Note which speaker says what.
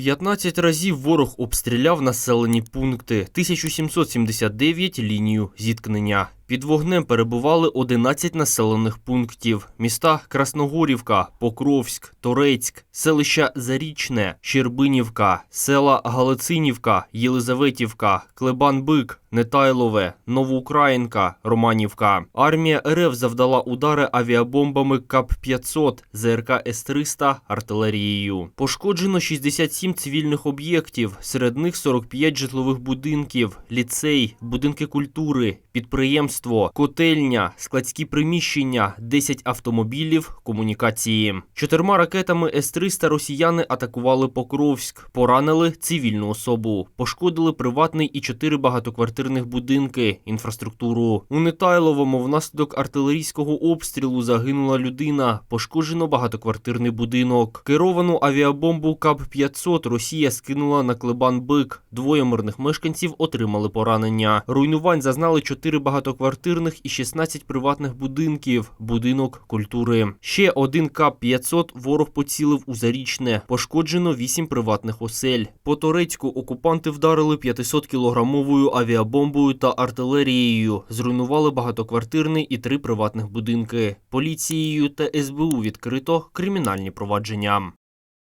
Speaker 1: 15 разів ворог обстріляв населені пункти, 1779 – лінію зіткнення. Під вогнем перебували 11 населених пунктів. Міста Красногорівка, Покровськ, Торецьк, селища Зарічне, Щербинівка, села Галицинівка, Єлизаветівка, Клебан-Бик, Нетайлове, Новоукраїнка, Романівка. Армія РФ завдала удари авіабомбами КАП-500, ЗРК С-300, артилерією. Пошкоджено 67 цивільних об'єктів, серед них 45 житлових будинків, ліцей, будинки культури, підприємство, котельня, складські приміщення, 10 автомобілів, комунікації. Чотирма ракетами С-300 росіяни атакували Покровськ, поранили цивільну особу, пошкодили приватний і чотири багатоквартирних будинки, інфраструктуру. У Нетайловому внаслідок артилерійського обстрілу загинула людина, пошкоджено багатоквартирний будинок. Керовану авіабомбу КАП-500 Росія скинула на Клебан-Бик. Двоє мирних мешканців отримали поранення. Руйнувань зазнали чотири багатоквартирних і 16 приватних будинків, будинок культури. Ще один КАП-500 ворог поцілив у Зарічне. Пошкоджено 8 приватних осель. По Торецьку окупанти вдарили 500-кілограмовою авіабомбою та артилерією. Зруйнували багатоквартирний і три приватних будинки. Поліцією та СБУ відкрито кримінальні провадження.